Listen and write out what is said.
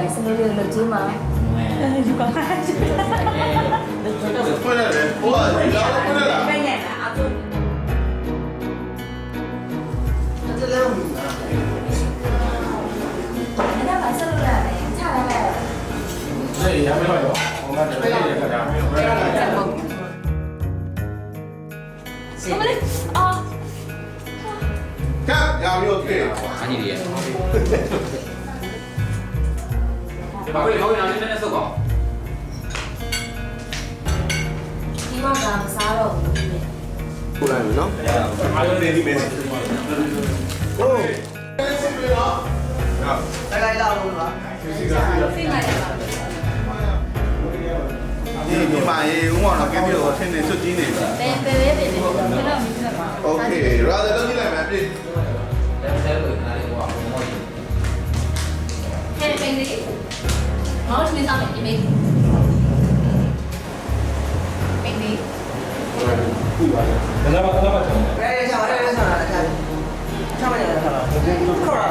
还是没有人来吗？回来了我回来了再来人晚上都来了来了没我们没有的啊退了喊你的 ဒီမှာပြောနေတာလည်းနည်းနည်းစုပ်ပါဒီမှာကမစားတော့ဘူးပြည့်ကိုလိုက်မယ်နော်အားလုံးနေပြီမယ်ဟုတ်စစ်ပြီနော်ဟုတ်လိုက်လာလို့ပါစစ်ကစစ်လိုက်ပါဒီဒီမှာရေဦးမောင်တော့ကဲပြီးတော့ဆင်းနေစွတ်ကြီးနေပြီဘယ်ဘယ် ဟဲ့ပင်လေးမောင်ချင်းစားမယ်ဒီမေပင်လေးဒါလည်းဘာသာပါချင်ဘယ်ရချာဘယ်ရချာလားချာချာမရချာလားခေါ်တာ